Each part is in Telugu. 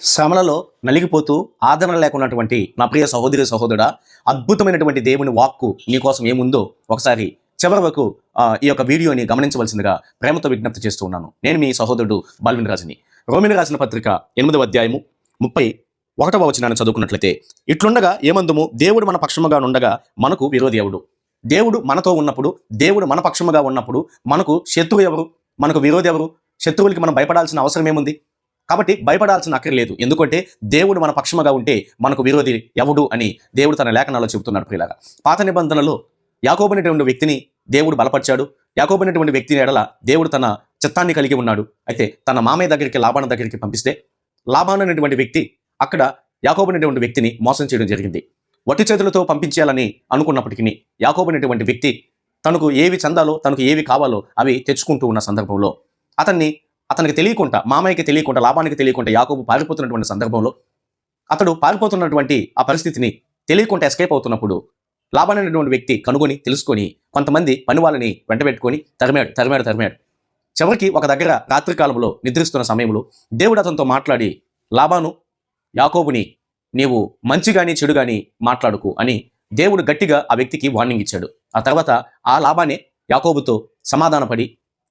శ్రమలలో నలిగిపోతూ ఆదరణ లేకున్నటువంటి నా ప్రియ సహోదరి సహోదరుడా అద్భుతమైనటువంటి దేవుని వాక్కు నీకోసం ఏముందో ఒకసారి చివరి వరకు ఈ యొక్క వీడియోని గమనించవలసిందిగా ప్రేమతో విజ్ఞప్తి చేస్తూ ఉన్నాను. నేను మీ సహోదరుడు బాల్విన్ రాజుని. రోమిన్ రాసిన పత్రిక ఎనిమిదవ అధ్యాయము ముప్పై ఒకటవ వచనాన్ని చదువుకున్నట్లయితే ఇట్లుండగా ఏమందుము? దేవుడు మన పక్షముగా ఉండగా మనకు విరోధి ఎవడు? దేవుడు మనతో ఉన్నప్పుడు దేవుడు మన పక్షముగా ఉన్నప్పుడు మనకు శత్రువు ఎవరు? మనకు విరోధి ఎవరు? శత్రువులకి మనం భయపడాల్సిన అవసరం ఏముంది? కాబట్టి భయపడాల్సిన అక్కర్లేదు. ఎందుకంటే దేవుడు మన పక్షముగా ఉంటే మనకు విరోధి ఎవడు అని దేవుడు తన లేఖనాల్లో చెబుతున్నాడు ప్రియులాగా పాత నిబంధనలో యాకోబనేటువంటి వ్యక్తిని దేవుడు బలపరిచాడు. యాకోబనేటువంటి వ్యక్తిని ఎడల దేవుడు తన చిత్తాన్ని కలిగి ఉన్నాడు. అయితే తన మామయ్య దగ్గరికి లాభాన దగ్గరికి పంపిస్తే లాభాన్ అనేటువంటి వ్యక్తి అక్కడ యాకోబనేటువంటి వ్యక్తిని మోసం చేయడం జరిగింది. వట్టి చేతులతో పంపించేయాలని అనుకున్నప్పటికీ యాకోబనేటువంటి వ్యక్తి తనకు ఏవి చందాలో తనకు ఏవి కావాలో అవి తెచ్చుకుంటూ ఉన్న సందర్భంలో అతన్ని అతనికి తెలియకుండా మామయ్యకి తెలియకుండా లాభానికి తెలియకుండా యాకోబు పారిపోతున్నటువంటి సందర్భంలో అతడు పారిపోతున్నటువంటి ఆ పరిస్థితిని తెలియకుండా ఎస్కేప్ అవుతున్నప్పుడు లాభాన్నిటువంటి వ్యక్తి కనుగొని తెలుసుకొని కొంతమంది పని వాళ్ళని వెంటబెట్టుకొని తరిమాడు తరిమాడు తరిమాడు. చివరికి ఒక దగ్గర రాత్రికాలంలో నిద్రిస్తున్న సమయంలో దేవుడు అతనితో మాట్లాడి లాభాను యాకోబుని నీవు మంచి కానీ చెడు కానీ మాట్లాడుకు అని దేవుడు గట్టిగా ఆ వ్యక్తికి వార్నింగ్ ఇచ్చాడు. ఆ తర్వాత ఆ లాభాన్ని యాకోబుతో సమాధానపడి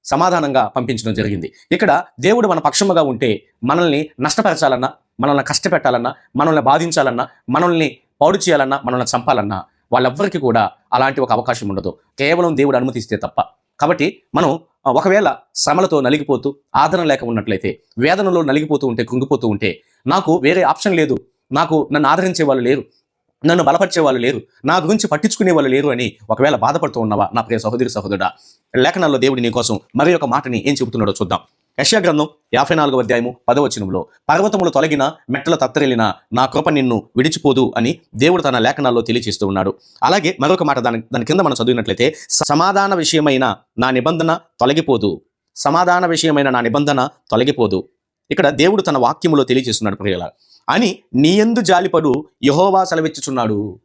సమాధానంగా పంపించడం జరిగింది. ఇక్కడ దేవుడు మన పక్షముగా ఉంటే మనల్ని నష్టపరచాలన్నా మనల్ని కష్టపెట్టాలన్నా మనల్ని బాధించాలన్నా మనల్ని పాడు చేయాలన్నా మనల్ని చంపాలన్నా వాళ్ళెవ్వరికి కూడా అలాంటి ఒక అవకాశం ఉండదు. కేవలం దేవుడు అనుమతిస్తే తప్ప. కాబట్టి మనం ఒకవేళ శ్రమలతో నలిగిపోతూ ఆదరణ లేక ఉన్నట్లయితే వేదనలో నలిగిపోతూ ఉంటే కుంగిపోతూ ఉంటే నాకు వేరే ఆప్షన్ లేదు. నాకు నన్ను ఆదరించే వాళ్ళు లేరు. నన్ను బలపరిచే వాళ్ళు లేరు. నా గురించి పట్టించుకునే వాళ్ళు లేరు అని ఒకవేళ బాధపడుతూ ఉన్నావా? నా ప్రియ సహోదరి సహోదరుడా లేఖనాల్లో దేవుడి నీ కోసం మరి ఒక మాటని ఏం చెబుతున్నాడో చూద్దాం. యశ్యా గ్రంథం యాభై నాలుగవ అధ్యాయము పదవచనంలో పర్వతములు తొలగిన మెట్టల తత్తరిల్లిన నా కృప నిన్ను విడిచిపోదు అని దేవుడు తన లేఖనాల్లో తెలియచేస్తూ ఉన్నాడు. అలాగే మరొక మాట దాని దాని కింద మనం చదివినట్లయితే సమాధాన విషయమైన నా నిబంధన తొలగిపోదు. సమాధాన విషయమైన నా నిబంధన తొలగిపోదు. ఇక్కడ దేవుడు తన వాక్యములో తెలియజేస్తున్నాడు ప్రియుల. అని నీయందు జాలిపడు యహోవా సెలవిచ్చుచున్నాడు.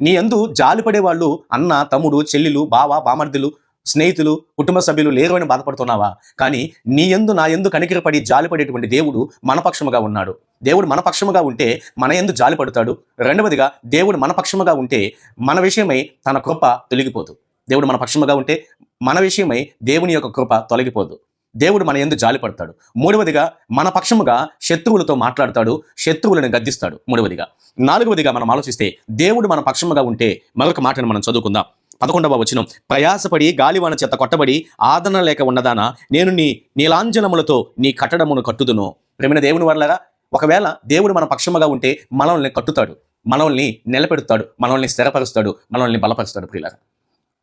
నీ ఎందు జాలిపడే వాళ్ళు అన్న తమ్ముడు చెల్లెలు బావ బామర్దులు స్నేహితులు కుటుంబ సభ్యులు లేరు అని బాధపడుతున్నావా? కానీ నీ ఎందు నా ఎందు కనికిరపడి జాలిపడేటువంటి దేవుడు మన పక్షముగా ఉన్నాడు. దేవుడు మన పక్షముగా ఉంటే మన ఎందు జాలిపడతాడు. రెండవదిగా దేవుడు మన పక్షముగా ఉంటే మన విషయమై తన కృప తొలగిపోదు. దేవుడు మన పక్షముగా ఉంటే మన విషయమై దేవుని యొక్క కృప తొలగిపోదు. దేవుడు మన ఎందు జాలిపడతాడు. మూడవదిగా మన పక్షముగా శత్రువులతో మాట్లాడతాడు. శత్రువులను గద్దిస్తాడు. మూడవదిగా. నాలుగవదిగా మనం ఆలోచిస్తే దేవుడు మన పక్షముగా ఉంటే మరొక మాటను మనం చదువుకుందాం. పదకొండవ వచనం. ప్రయాసపడి గాలివాన చేత కొట్టబడి ఆదరణ లేక ఉన్నదానా నేను నీ నీలాంజనములతో నీ కట్టడమును కట్టుదును. ప్రేమిన దేవుని వల్లరా ఒకవేళ దేవుడు మన పక్షముగా ఉంటే మనల్ని కట్టుతాడు. మనల్ని నిలబెడతాడు. మనల్ని స్థిరపరుస్తాడు. మనల్ని బలపరుస్తాడు ప్రియులారా.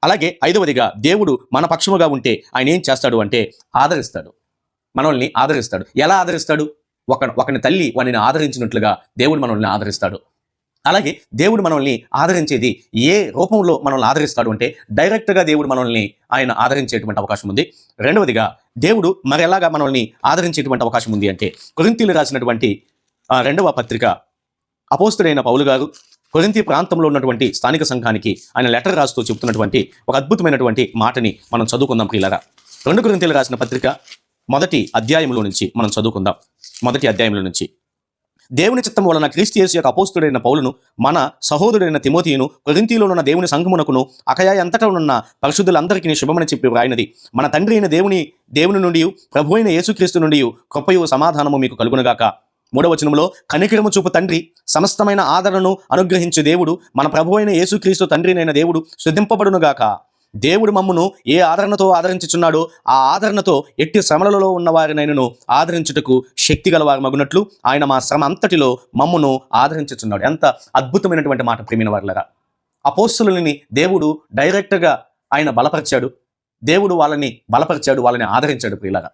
అలాగే ఐదవదిగా దేవుడు మన పక్షముగా ఉంటే ఆయన ఏం చేస్తాడు అంటే ఆదరిస్తాడు. మనల్ని ఆదరిస్తాడు. ఎలా ఆదరిస్తాడు? ఒక ఒకని తల్లి వాడిని ఆదరించినట్లుగా దేవుడు మనల్ని ఆదరిస్తాడు. అలాగే దేవుడు మనల్ని ఆదరించేది ఏ రూపంలో మనల్ని ఆదరిస్తాడు అంటే డైరెక్ట్గా దేవుడు మనల్ని ఆయన ఆదరించేటువంటి అవకాశం ఉంది. రెండవదిగా దేవుడు మరెలాగా మనల్ని ఆదరించేటువంటి అవకాశం ఉంది అంటే కొరింతీలు రాసినటువంటి రెండవ పత్రిక అపోస్తుడైన పౌలు గారు కొరింతి ప్రాంతంలో ఉన్నటువంటి స్థానిక సంఘానికి ఆయన లెటర్ రాస్తూ చెబుతున్నటువంటి ఒక అద్భుతమైనటువంటి మాటని మనం చదువుకుందాం ప్రియులరా. రెండు గ్రంథీలు రాసిన పత్రిక మొదటి అధ్యాయంలో నుంచి మనం చదువుకుందాం. మొదటి అధ్యాయంలో నుంచి. దేవుని చిత్తం వలన క్రీస్తు యేసు యొక్క అపోస్తుడైన పౌలును మన సహోదరుడైన తిమోతియును కొరింతిలో ఉన్న దేవుని సంఘమునకును అకయా ఎంతటా ఉన్న పరిశుద్ధులందరికీ శుభమని చెప్పి వ్రాయినది. మన తండ్రి అయిన దేవుని దేవుని నుండి ప్రభు అయిన యేసుక్రీస్తు నుండి కృపయు సమాధానము మీకు కలుగునగాక. మూడవచనంలో కనికరము చూపు తండ్రి సమస్తమైన ఆదరణను అనుగ్రహించే దేవుడు మన ప్రభు అయిన యేసుక్రీస్తు తండ్రినైన దేవుడు శుద్ధింపబడునుగాక. దేవుడు మమ్మను ఏ ఆదరణతో ఆదరించుచున్నాడో ఆ ఆదరణతో ఎట్టి శ్రమలలో ఉన్నవారినైనను ఆదరించుటకు శక్తి గలవారు మగునట్లు ఆయన మా శ్రమ అంతటిలో మమ్మను ఆదరించుచున్నాడు. ఎంత అద్భుతమైనటువంటి మాట ప్రేమిన వారులరా. అపోస్తులని దేవుడు డైరెక్ట్గా ఆయన బలపరిచాడు. దేవుడు వాళ్ళని బలపరిచాడు వాళ్ళని ఆదరించాడు ప్రియులరా.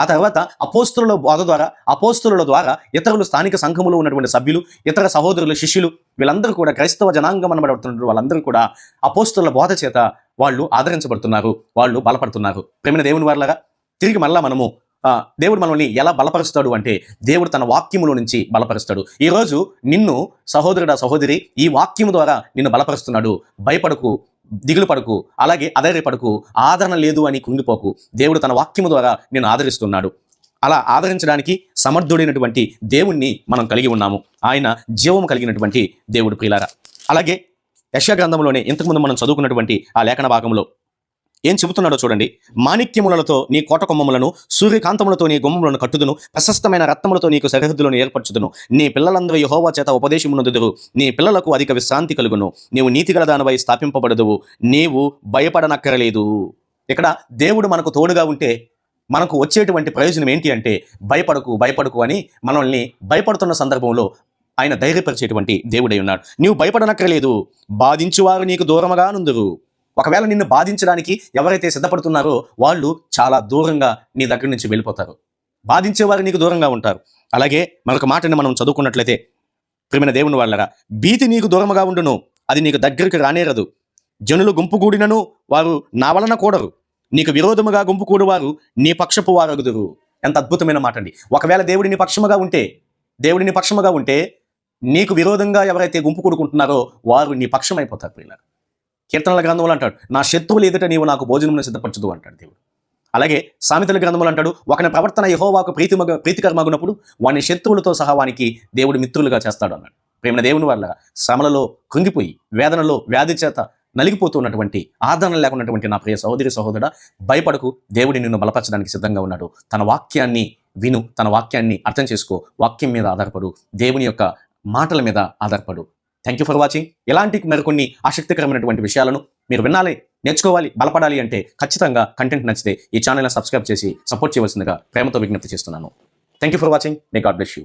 ఆ తర్వాత అపోస్తుల బోధ ద్వారా అపోస్తుల ద్వారా ఇతరులు స్థానిక సంఘములో ఉన్నటువంటి సభ్యులు ఇతర సహోదరులు శిష్యులు వీళ్ళందరూ కూడా క్రైస్తవ జనాంగం అనబడుతున్నారు వాళ్ళందరూ కూడా అపోస్తుల బోధ చేత వాళ్ళు ఆదరించబడుతున్నారు వాళ్ళు బలపడుతున్నారు. ప్రేమిన దేవుని వారిలాగా తిరిగి మళ్ళా మనము ఆ, దేవుడు మనల్ని ఎలా బలపరుస్తాడు అంటే దేవుడు తన వాక్యములో నుంచి బలపరుస్తాడు. ఈరోజు నిన్ను సహోదరుడా సహోదరి ఈ వాక్యము ద్వారా నిన్ను బలపరుస్తున్నాడు. భయపడకు దిగులు పడకు అలాగే అధైర్యపడకు ఆదరణ లేదు అని కుంగిపోకు. దేవుడు తన వాక్యము ద్వారా నేను ఆదరిస్తున్నాడు. అలా ఆదరించడానికి సమర్థుడైనటువంటి దేవుణ్ణి మనం కలిగి ఉన్నాము. ఆయన జీవము కలిగినటువంటి దేవుడు ప్రియులారా. అలాగే యశా గ్రంథంలోనే ఇంతకుముందు మనం చదువుకున్నటువంటి ఆ లేఖన భాగంలో ఏం చెబుతున్నాడో చూడండి. మాణిక్యములతో నీ కోట కొమ్మములను సూర్యకాంతములతో నీ గుమ్మములను కట్టుదును ప్రశస్తమైన రత్నములతో నీకు సరిహద్దులను ఏర్పరచుదును. నీ పిల్లలందరూ యహోవా చేత ఉపదేశమునందుదురు. నీ పిల్లలకు అధిక విశ్రాంతి కలుగును. నీవు నీతిగల దానిపై స్థాపింపబడదువు. నీవు భయపడనక్కరలేదు. ఇక్కడ దేవుడు మనకు తోడుగా ఉంటే మనకు వచ్చేటువంటి ప్రయోజనం ఏంటి అంటే భయపడకు భయపడకు అని మనల్ని భయపడుతున్న సందర్భంలో ఆయన ధైర్యపరిచేటువంటి దేవుడై ఉన్నాడు. నీవు భయపడనక్కర్లేదు. బాధించువారు నీకు దూరముగా నుందురు ఒకవేళ నిన్ను బాధించడానికి ఎవరైతే సిద్ధపడుతున్నారో వాళ్ళు చాలా దూరంగా నీ దగ్గర నుంచి వెళ్ళిపోతారు. బాధించేవారు నీకు దూరంగా ఉంటారు. అలాగే మరొక మాటని మనం చదువుకున్నట్లయితే ప్రేమైన దేవుని వాళ్ళరా భీతి నీకు దూరముగా ఉండును అది నీకు దగ్గరికి రానేరదు. జనులు గుంపుగూడినను వారు నా వలన కూడరు. నీకు విరోధముగా గుంపుకూడు వారు నీ పక్షపు వారగుదురు. ఎంత అద్భుతమైన మాట అండి ఒకవేళ దేవుడిని పక్షముగా ఉంటే దేవుడిని పక్షముగా ఉంటే నీకు విరోధంగా ఎవరైతే గుంపు కూడుకుంటున్నారో వారు నీ పక్షమైపోతారు అయిపోతారు కీర్తనల గ్రంథంలో అంటాడు. నా శత్రువులు ఎదుట నీవు నాకు భోజనం సిద్ధపరచదు అంటాడు దేవుడు. అలాగే సామెతల గ్రంథంలో అంటాడు. ఒకని ప్రవర్తన యహోవాకు ప్రీతి ప్రీతికరమగునప్పుడు వాని శత్రువులతో సహా వానికి దేవుడు మిత్రులుగా చేస్తాడు అన్నాడు. ప్రేమ దేవుని వల్ల శ్రమలలో కృంగిపోయి వేదనలో వ్యాధి చేత నలిగిపోతున్నటువంటి ఆదరణ లేకున్నటువంటి నా ప్రియ సహోదరి సహోదరుడ భయపడకు. దేవుడి నిన్ను బలపరచడానికి సిద్ధంగా ఉన్నాడు. తన వాక్యాన్ని విను తన వాక్యాన్ని అర్థం చేసుకో. వాక్యం మీద ఆధారపడు. దేవుని యొక్క మాటల మీద ఆధారపడు. థ్యాంక్ యూ ఫర్ వాచింగ్ ఇలాంటి మరికొన్ని ఆసక్తికరమైనటువంటి విషయాలను మీరు వినాలి నేర్చుకోవాలి బలపడాలి అంటే ఖచ్చితంగా కంటెంట్ నచ్చితే ఈ ఛానల్ని సబ్స్క్రైబ్ చేసి సపోర్ట్ చేయవలసిందిగా ప్రేమతో విజ్ఞప్తి చేస్తున్నాను. Thank you for watching may God bless you